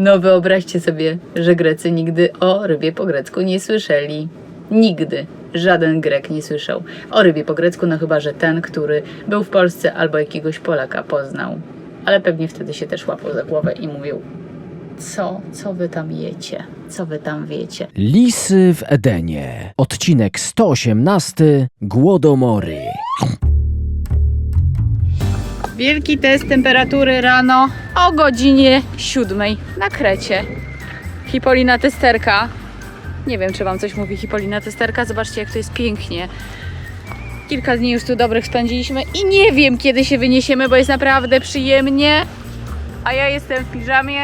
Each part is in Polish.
No wyobraźcie sobie, że Grecy nigdy o rybie po grecku nie słyszeli. Nigdy. Żaden Grek nie słyszał o rybie po grecku, no chyba, że ten, który był w Polsce albo jakiegoś Polaka poznał. Ale pewnie wtedy się też łapał za głowę i mówił co, co wy tam jecie, co wy tam wiecie. Lisy w Edenie. Odcinek 118. Głodomory. Wielki test temperatury rano o godzinie 7 na Krecie. Hipolina testerka. Nie wiem, czy Wam coś mówi Hipolina testerka. Zobaczcie, jak to jest pięknie. Kilka dni już tu dobrych spędziliśmy i nie wiem, kiedy się wyniesiemy, bo jest naprawdę przyjemnie. A ja jestem w piżamie.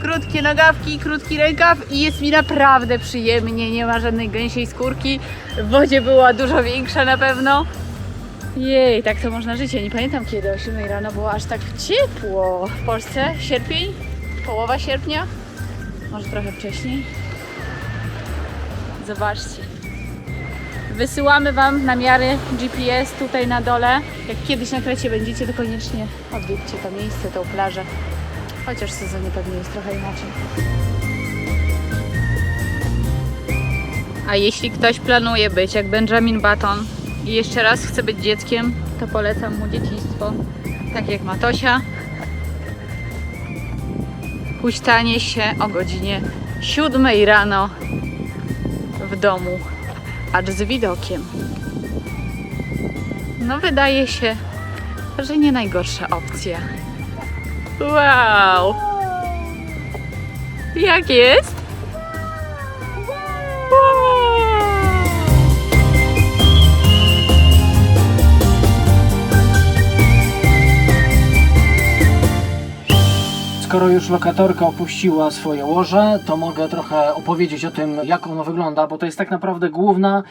Krótkie nogawki, krótki rękaw i jest mi naprawdę przyjemnie. Nie ma żadnej gęsiej skórki. W wodzie była dużo większa na pewno. Jej, tak to można żyć. Ja nie pamiętam kiedy o 7 rano było aż tak ciepło. W Polsce sierpień, połowa sierpnia, może trochę wcześniej. Zobaczcie. Wysyłamy Wam namiary GPS tutaj na dole. Jak kiedyś na Krecie będziecie, to koniecznie odwiedźcie to miejsce, tą plażę. Chociaż w sezonie pewnie jest trochę inaczej. A jeśli ktoś planuje być jak Benjamin Button i jeszcze raz chce być dzieckiem, to polecam mu dzieciństwo, tak jak Matosia. Huśtanie się o godzinie 7 rano w domu, acz z widokiem. No wydaje się, że nie najgorsza opcja. Wow! Jak jest? Skoro już lokatorka opuściła swoje łoże, to mogę trochę opowiedzieć o tym, jak ono wygląda, bo to jest tak naprawdę główna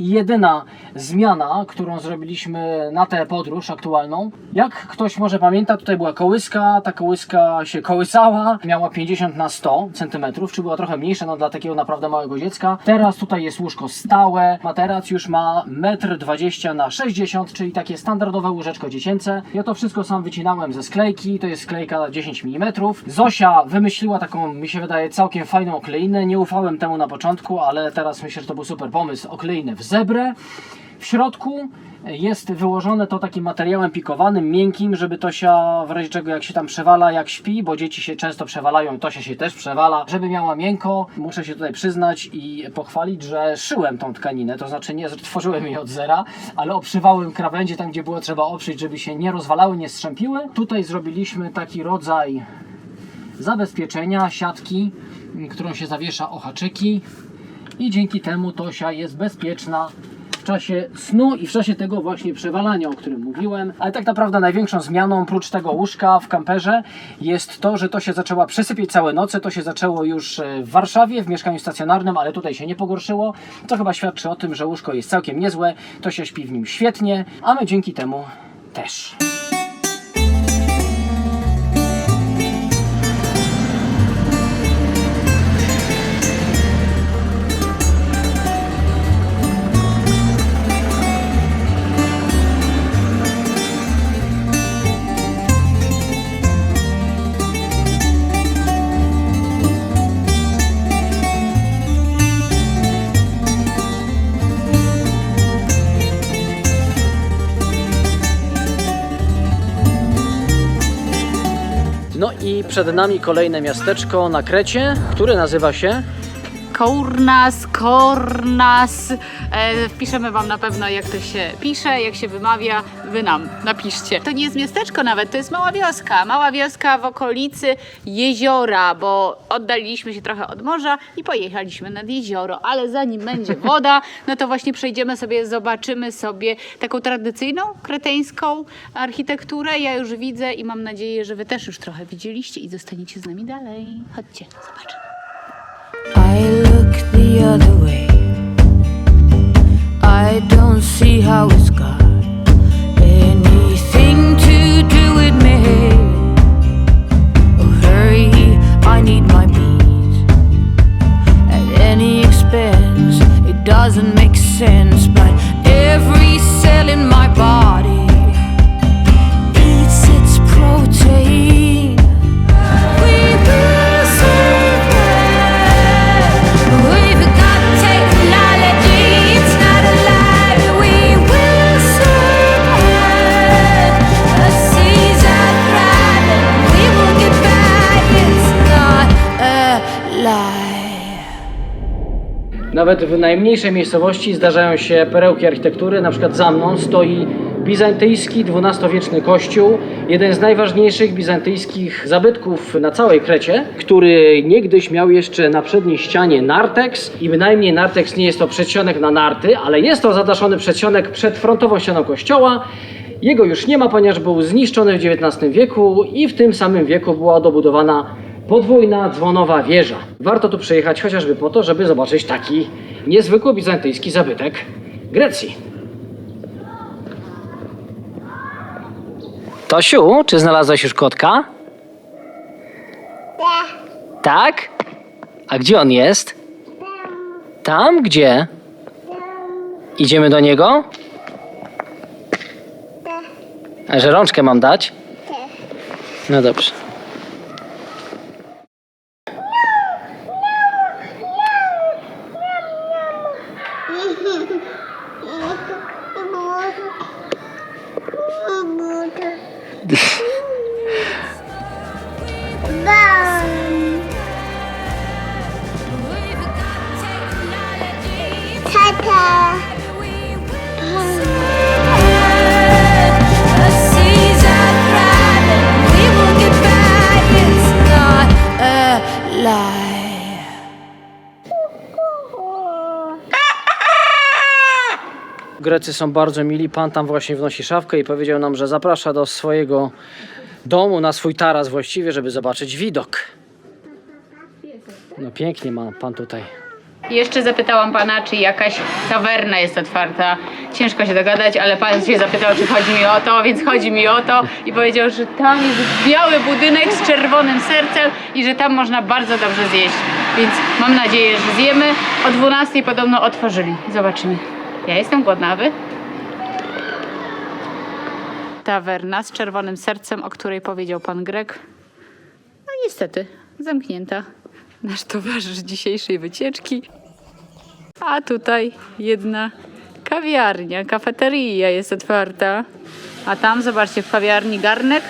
jedyna zmiana, którą zrobiliśmy na tę podróż aktualną. Jak ktoś może pamięta, tutaj była kołyska, ta kołyska się kołysała, miała 50 na 100 cm, czy była trochę mniejsza, no dla takiego naprawdę małego dziecka. Teraz tutaj jest łóżko stałe, materac już ma 1,20 m na 60 czyli takie standardowe łóżeczko dziecięce. Ja to wszystko sam wycinałem ze sklejki, to jest sklejka 10 mm. Zosia wymyśliła taką, mi się wydaje, całkiem fajną okleinę. Nie ufałem temu na początku, ale teraz myślę, że to był super pomysł. Okleinę w zebrę. W środku jest wyłożone to takim materiałem pikowanym, miękkim, żeby Tosia w razie czego jak się tam przewala, jak śpi, bo dzieci się często przewalają, Tosia się też przewala, żeby miała miękko. Muszę się tutaj przyznać i pochwalić, że szyłem tą tkaninę, to znaczy nie tworzyłem jej od zera, ale obszywałem krawędzie tam, gdzie było trzeba oprzeć, żeby się nie rozwalały, nie strzępiły. Tutaj zrobiliśmy taki rodzaj zabezpieczenia, siatki, którą się zawiesza o haczyki i dzięki temu Tosia jest bezpieczna w czasie snu i w czasie tego właśnie przewalania, o którym mówiłem. Ale tak naprawdę największą zmianą, prócz tego łóżka w kamperze, jest to, że to się zaczęła przesypieć całe noce. To się zaczęło już e, w Warszawie, w mieszkaniu stacjonarnym, ale tutaj się nie pogorszyło. To chyba świadczy o tym, że łóżko jest całkiem niezłe, to się śpi w nim świetnie, a my dzięki temu też. Przed nami kolejne miasteczko na Krecie, które nazywa się Kournas, Kornas. E, wpiszemy Wam na pewno, jak to się pisze, jak się wymawia. Wy nam napiszcie. To nie jest miasteczko nawet, to jest mała wioska. Mała wioska w okolicy jeziora, bo oddaliliśmy się trochę od morza i pojechaliśmy nad jezioro. Ale zanim będzie woda, no to właśnie przejdziemy sobie, zobaczymy sobie taką tradycyjną, kreteńską architekturę. Ja już widzę i mam nadzieję, że Wy też już trochę widzieliście i zostaniecie z nami dalej. Chodźcie, zobaczymy. I look the other way. I don't see how it's got doesn't make sense, but every cell in my body Nawet w najmniejszej miejscowości zdarzają się perełki architektury. Na przykład za mną stoi bizantyjski XII-wieczny kościół, jeden z najważniejszych bizantyjskich zabytków na całej Krecie, który niegdyś miał jeszcze na przedniej ścianie narteks i bynajmniej narteks nie jest to przedsionek na narty, ale jest to zadaszony przedsionek przed frontową ścianą kościoła. Jego już nie ma, ponieważ był zniszczony w XIX wieku i w tym samym wieku była dobudowana podwójna dzwonowa wieża. Warto tu przyjechać chociażby po to, żeby zobaczyć taki niezwykły bizantyjski zabytek Grecji. Tosiu, czy znalazłaś już kotka? Tak? A gdzie on jest? Tam? Gdzie? Idziemy do niego? A że rączkę mam dać? No dobrze. Grecy są bardzo mili. Pan tam właśnie wnosi szafkę i powiedział nam, że zaprasza do swojego domu, na swój taras właściwie, żeby zobaczyć widok. No pięknie ma pan tutaj. Jeszcze zapytałam pana, czy jakaś tawerna jest otwarta. Ciężko się dogadać, ale pan się zapytał, czy chodzi mi o to, więc chodzi mi o to i powiedział, że tam jest biały budynek z czerwonym sercem i że tam można bardzo dobrze zjeść. Więc mam nadzieję, że zjemy. O 12 podobno otworzyli. Zobaczymy. Ja jestem głodna, wy? Tawerna z czerwonym sercem, o której powiedział pan Grek. No niestety, zamknięta. Nasz towarzysz dzisiejszej wycieczki. A tutaj jedna kawiarnia, kafeteria jest otwarta. A tam, zobaczcie, w kawiarni garnek.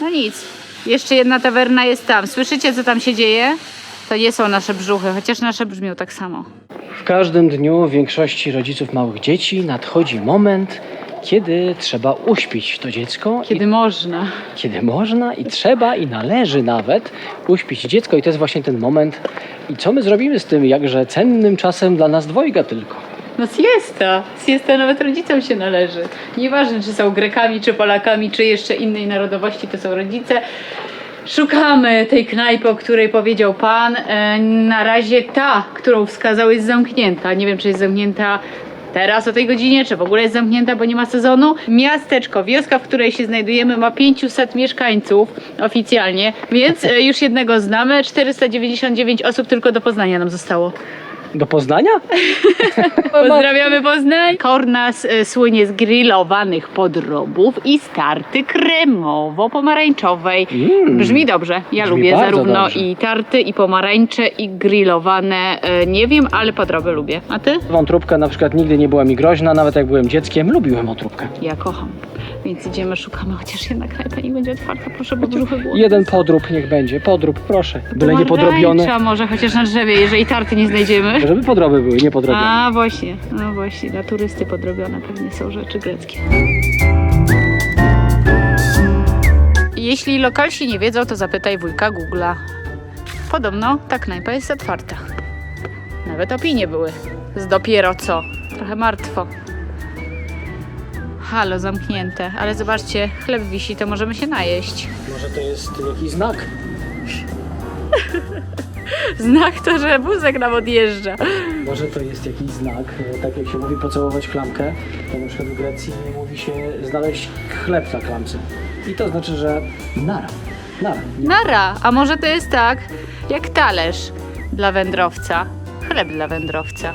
No nic. Jeszcze jedna tawerna jest tam. Słyszycie, co tam się dzieje? To nie są nasze brzuchy, chociaż nasze brzmią tak samo. W każdym dniu większości rodziców małych dzieci nadchodzi moment, kiedy trzeba uśpić to dziecko. Kiedy można. I, kiedy można i trzeba i należy nawet uśpić dziecko i to jest właśnie ten moment. I co my zrobimy z tym jakże cennym czasem dla nas dwojga tylko? No siesta. Siesta nawet rodzicom się należy. Nieważne, czy są Grekami, czy Polakami, czy jeszcze innej narodowości, to są rodzice. Szukamy tej knajpy, o której powiedział Pan. E, Na razie ta, którą wskazał, jest zamknięta. Nie wiem, czy jest zamknięta teraz o tej godzinie, czy w ogóle jest zamknięta, bo nie ma sezonu. Miasteczko, wioska, w której się znajdujemy, ma 500 mieszkańców oficjalnie, więc e, już jednego znamy. 499 osób tylko do Poznania nam zostało. Do Poznania? Pozdrawiamy Poznań. Kornas y, słynie z grillowanych podrobów i starty kremowo-pomarańczowej. Mm. Brzmi dobrze. Ja Brzmi lubię bardzo zarówno dobrze. i tarty, i pomarańcze, i grillowane. y, Nie wiem, ale podroby lubię. A ty? Wątróbka na przykład nigdy nie była mi groźna, nawet jak byłem dzieckiem, lubiłem wątróbkę. Ja kocham. Więc idziemy, szukamy, chociaż jedna knajpa nie będzie otwarta. Proszę, bo brzuchy głodne. Jeden podrób niech będzie, podrób, proszę. Byle nie. Pomarańcza może chociaż na drzewie, jeżeli tarty nie znajdziemy. Żeby podroby były, nie podrobione. A właśnie, no właśnie, dla turysty podrobione pewnie są rzeczy greckie. Jeśli lokalsi nie wiedzą, to zapytaj wujka Google'a. Podobno ta knajpa jest otwarta. Nawet opinie były. Z dopiero co. Trochę martwo. Halo, zamknięte. Ale zobaczcie, chleb wisi, to możemy się najeść. Może to jest jakiś znak? Znak to, że wózek nam odjeżdża. Może to jest jakiś znak, e, tak jak się mówi pocałować klamkę, to na przykład w Grecji mówi się znaleźć chleb na klamce. I to znaczy, że nara, nara. Nie. Nara, a może to jest tak, jak talerz dla wędrowca, chleb dla wędrowca.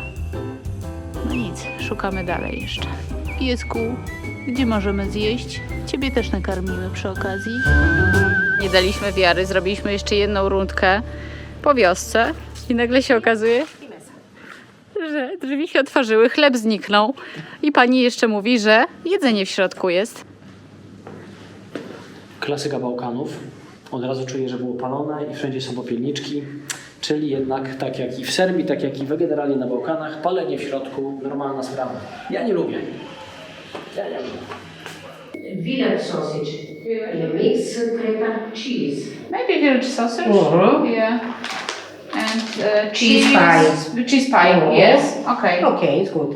No nic, szukamy dalej jeszcze. Piesku, gdzie możemy zjeść? Ciebie też nakarmimy przy okazji. Nie daliśmy wiary, zrobiliśmy jeszcze jedną rundkę po wiosce i nagle się okazuje, że drzwi się otworzyły, chleb zniknął i pani jeszcze mówi, że jedzenie w środku jest. Klasyka Bałkanów. Od razu czuję, że było palone i wszędzie są popielniczki. Czyli jednak tak jak i w Serbii, tak jak i w generalnie na Bałkanach, palenie w środku normalna sprawa. Ja nie lubię. Ja nie lubię. Village sausage. Mix cheese. Maybe village sausage. Mhm. Yeah. Uh, Cheese pie. Cheese pie, Mhm. yes. Okay. Okay, it's good.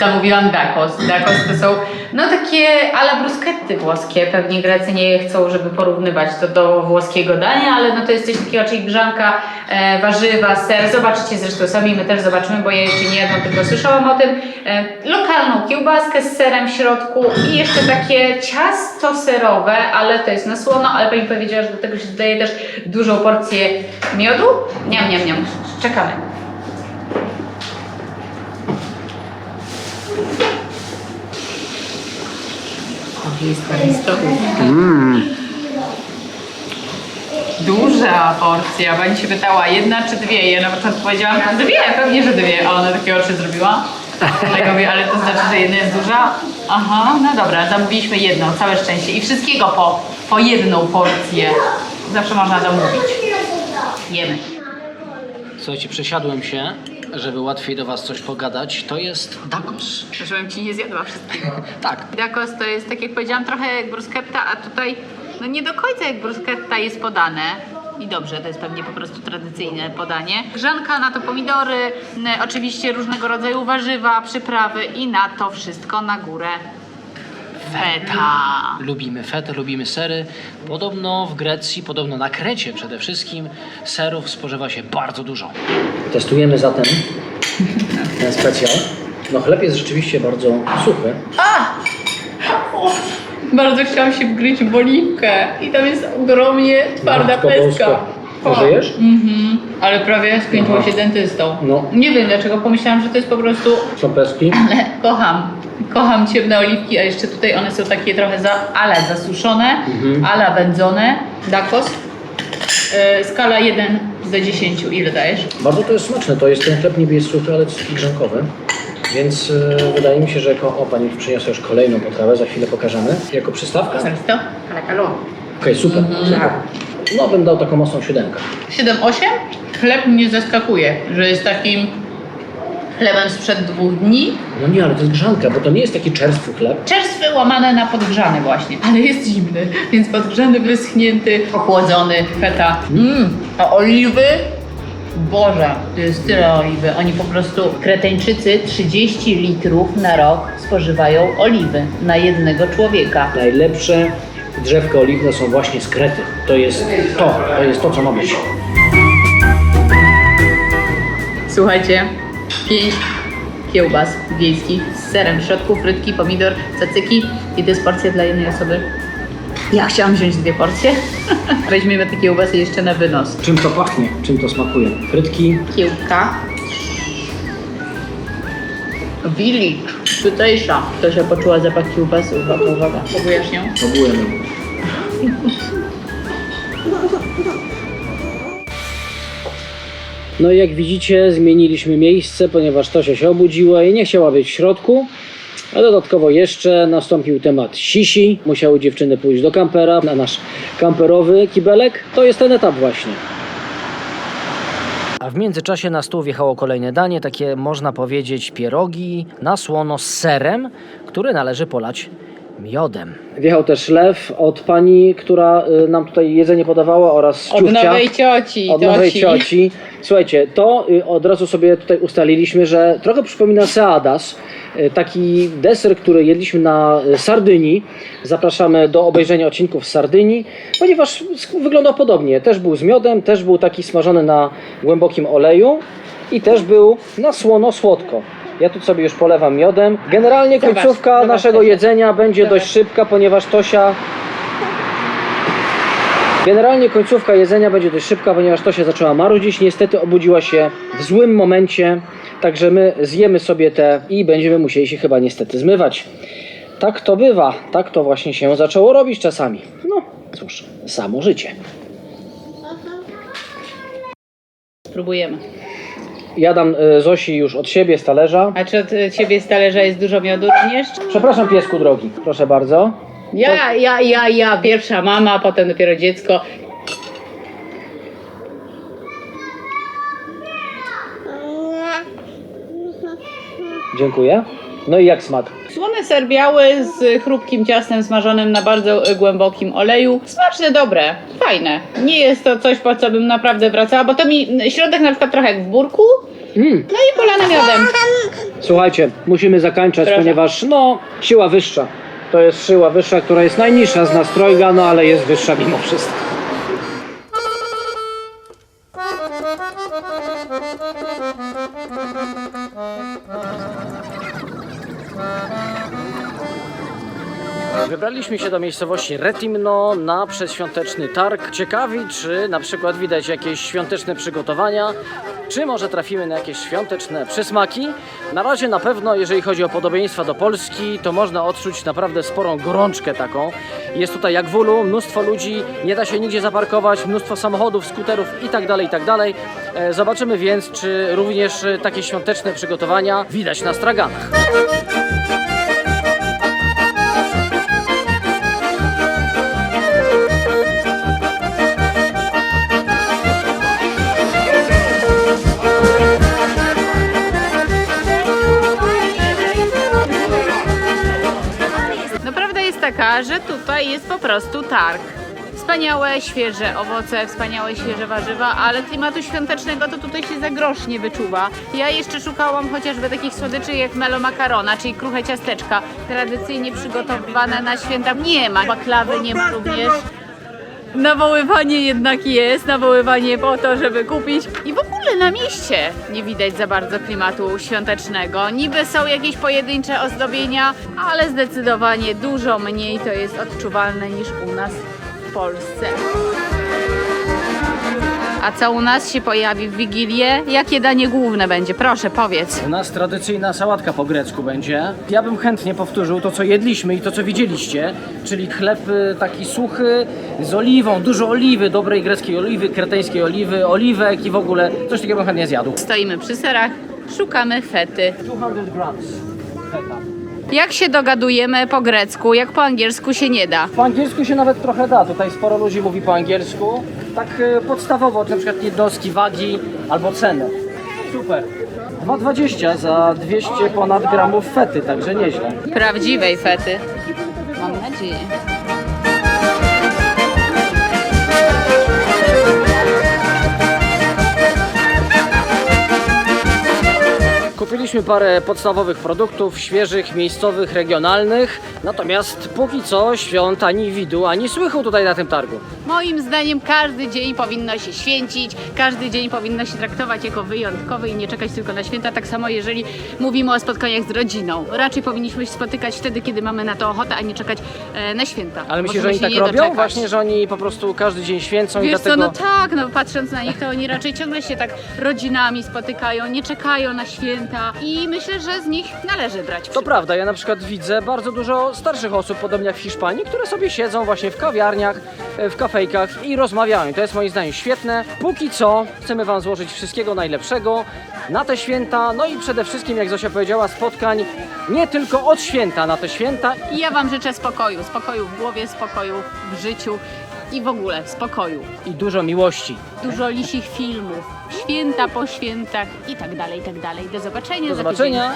Zamówiłam dakos. Dakos to są no takie ala bruschetty włoskie. Pewnie Grecy nie chcą, żeby porównywać to do włoskiego dania, ale no to jest coś takiego, czyli grzanka, e, warzywa, ser. Zobaczycie zresztą sami, my też zobaczymy, bo ja jeszcze nie jadłam, tylko słyszałam o tym. E, lokalną kiełbaskę z serem w środku i jeszcze takie ciasto serowe, ale to jest na słono, ale pani powiedziała, że do tego się dodaje też dużą porcję miodu. Niam, niam, niam. Czekamy. Duża porcja. Pani się pytała, jedna czy dwie? Ja na początku powiedziałam, dwie, pewnie, że dwie. A ona takie oczy zrobiła. Mówię, ale to znaczy, że jedna jest duża? Aha, no dobra, zamówiliśmy jedną, całe szczęście. I wszystkiego po, po jedną porcję. Zawsze można zamówić. Jemy. Słuchajcie, przesiadłem się, żeby łatwiej do Was coś pogadać. To jest dakos. Żebym ci nie zjadła wszystkiego. Tak, Dakos to jest, tak jak powiedziałam, trochę jak bruschetta, a tutaj no nie do końca jak bruschetta jest podane. I dobrze, to jest pewnie po prostu tradycyjne podanie. Grzanka, na to pomidory, n- oczywiście różnego rodzaju warzywa, przyprawy i na to wszystko na górę feta. lubimy fetę, lubimy sery. Podobno w Grecji, podobno na Krecie przede wszystkim, serów spożywa się bardzo dużo. Testujemy zatem ten specjal. No chleb jest rzeczywiście bardzo suchy. Bardzo chciałam się wgryźć w oliwkę i tam jest ogromnie twarda Matko pestka. Boska. To żyjesz? Mhm, ale prawie skończyło Aha. się dentystą. No. Nie wiem dlaczego, pomyślałam, że to jest po prostu Są peski? Ale kocham. Kocham ciemne oliwki, a jeszcze tutaj one są takie trochę za, ale zasuszone, Mhm. ale wędzone. Dakos. Yy, skala 1 do 10. Ile dajesz? Bardzo to jest smaczne. To jest ten chleb niby jest suchy, ale jest taki grzankowy. Więc e, wydaje mi się, że jako... O, Pani przyniosła już kolejną potrawę, za chwilę pokażemy. Jako przystawka? Okej, Zaraz to? Calacalò. super. Mhm. No bym dał taką mocną siódemkę. 7-8. Chleb mnie zaskakuje, że jest takim chlebem sprzed dwóch dni. No nie, ale to jest grzanka, bo to nie jest taki czerstwy chleb. Czerstwy łamane na podgrzany właśnie, ale jest zimny, więc podgrzany, wyschnięty, ochłodzony, feta. Mmm, a oliwy? Boże, to jest tyle oliwy. Oni po prostu, Kreteńczycy 30 litrów na rok spożywają oliwy na jednego człowieka. Najlepsze drzewka oliwne są właśnie z Krety. To jest to, to jest to, co ma być. Słuchajcie, 5 kiełbas wiejskich z serem w środku, frytki, pomidor, cacyki i to jest porcja dla jednej osoby. Ja chciałam wziąć dwie porcje. Weźmiemy te kiełbasy jeszcze na wynos. Czym to pachnie? Czym to smakuje? Frytki, Kiełbka. Village, tutejsza. To się poczuła zapach kiełbasy. Uwaga, uwaga. Próbujesz ją? próbujemy. No i jak widzicie, zmieniliśmy miejsce, ponieważ Tosia się obudziła i nie chciała być w środku. A dodatkowo jeszcze nastąpił temat sisi. Musiały dziewczyny pójść do kampera na nasz kamperowy kibelek. To jest ten etap właśnie. A w międzyczasie na stół wjechało kolejne danie, takie można powiedzieć pierogi na słono z serem, który należy polać miodem. Wjechał też lew od pani, która y, nam tutaj jedzenie podawała oraz Od ciuchcia. nowej cioci. Od nowej cioci. Słuchajcie, to y, od razu sobie tutaj ustaliliśmy, że trochę przypomina Seadas. y, Taki deser, który jedliśmy na y, Sardynii. Zapraszamy do obejrzenia odcinków z Sardynii, ponieważ sk- wyglądał podobnie. Też był z miodem, też był taki smażony na głębokim oleju i też był na słono-słodko. Ja tu sobie już polewam miodem. Generalnie Zobacz, końcówka zobacz, naszego Tosia. jedzenia będzie Zobacz. dość szybka, ponieważ Tosia Generalnie końcówka jedzenia będzie dość szybka, ponieważ to się zaczęła marudzić. Niestety obudziła się w złym momencie, także my zjemy sobie te i będziemy musieli się chyba niestety zmywać. Tak to bywa, tak to właśnie się zaczęło robić czasami. No cóż, samo życie. Spróbujemy. Jadam y, e, Zosi już od siebie z talerza. A czy od e, ciebie z talerza jest dużo miodu również? Przepraszam piesku drogi, proszę bardzo. Ja, ja, ja, ja, pierwsza mama, potem dopiero dziecko. Dziękuję. No i jak smak? Słony ser biały z chrupkim ciastem smażonym na bardzo y, głębokim oleju. Smaczne, dobre, fajne. Nie jest to coś, po co bym naprawdę wracała, bo to mi środek na przykład trochę jak w burku, Mm. no i polane miodem. Słuchajcie, musimy zakończać, Proszę. ponieważ no, siła wyższa. To jest siła wyższa, która jest najniższa z nas trojga, no ale jest wyższa mimo wszystko. Wybraliśmy się do miejscowości Retimno na przedświąteczny targ. Ciekawi, czy na przykład widać jakieś świąteczne przygotowania, czy może trafimy na jakieś świąteczne przysmaki. Na razie na pewno, jeżeli chodzi o podobieństwa do Polski, to można odczuć naprawdę sporą gorączkę taką. Jest tutaj jak w ulu, mnóstwo ludzi, nie da się nigdzie zaparkować, mnóstwo samochodów, skuterów itd., itd. E, Zobaczymy więc, czy również e, takie świąteczne przygotowania widać na straganach. Taka, że tutaj jest po prostu targ. Wspaniałe, świeże owoce, wspaniałe, świeże warzywa, ale klimatu świątecznego to tutaj się za grosz nie wyczuwa. Ja jeszcze szukałam chociażby takich słodyczy jak melomakarona, czyli kruche ciasteczka, tradycyjnie przygotowywane na święta. Nie ma baklawy, nie ma również. Nawoływanie jednak jest, nawoływanie po to, żeby kupić. I w ogóle na mieście nie widać za bardzo klimatu świątecznego. Niby są jakieś pojedyncze ozdobienia, ale zdecydowanie dużo mniej to jest odczuwalne niż u nas w Polsce. A co u nas się pojawi w Wigilię? Jakie danie główne będzie? Proszę, powiedz. U nas tradycyjna sałatka po grecku będzie. Ja bym chętnie powtórzył to, co jedliśmy i to, co widzieliście, czyli chleb y, taki suchy z oliwą, dużo oliwy, dobrej greckiej oliwy, kreteńskiej oliwy, oliwek i w ogóle coś takiego bym chętnie zjadł. Stoimy przy serach, szukamy fety. 200 grams. Feta. Jak się dogadujemy po grecku, jak po angielsku się nie da? Po angielsku się nawet trochę da. Tutaj sporo ludzi mówi po angielsku. Tak y, podstawowo, na przykład jednostki wagi albo ceny. Super. 2,20 za 200 ponad gramów fety, także nieźle. Prawdziwej fety. Mam nadzieję. Kupiliśmy parę podstawowych produktów, świeżych, miejscowych, regionalnych. Natomiast póki co świąt ani widu, ani słychu tutaj na tym targu. Moim zdaniem każdy dzień powinno się święcić, każdy dzień powinno się traktować jako wyjątkowy i nie czekać tylko na święta. Tak samo jeżeli mówimy o spotkaniach z rodziną. Raczej powinniśmy się spotykać wtedy, kiedy mamy na to ochotę, a nie czekać e, na święta. Ale myślisz, że oni tak robią? doczekać. Właśnie, że oni po prostu każdy dzień święcą i Wiesz dlatego... co, no tak, no patrząc na nich, to oni raczej ciągle się tak rodzinami spotykają, nie czekają na święta i myślę, że z nich należy brać To prawda, ja na przykład widzę bardzo dużo starszych osób, podobnie jak w Hiszpanii, które sobie siedzą właśnie w kawiarniach, e, w kafejkach i rozmawiają. To jest moim zdaniem świetne. Póki co chcemy Wam złożyć wszystkiego najlepszego na te święta, no i przede wszystkim, jak Zosia powiedziała, spotkań nie tylko od święta na te święta. I ja Wam życzę spokoju, spokoju w głowie, spokoju w życiu i w ogóle spokoju. I dużo miłości. Dużo lisich filmów, święta po świętach i tak dalej, i tak dalej. Do zobaczenia Do za tydzień. zobaczenia.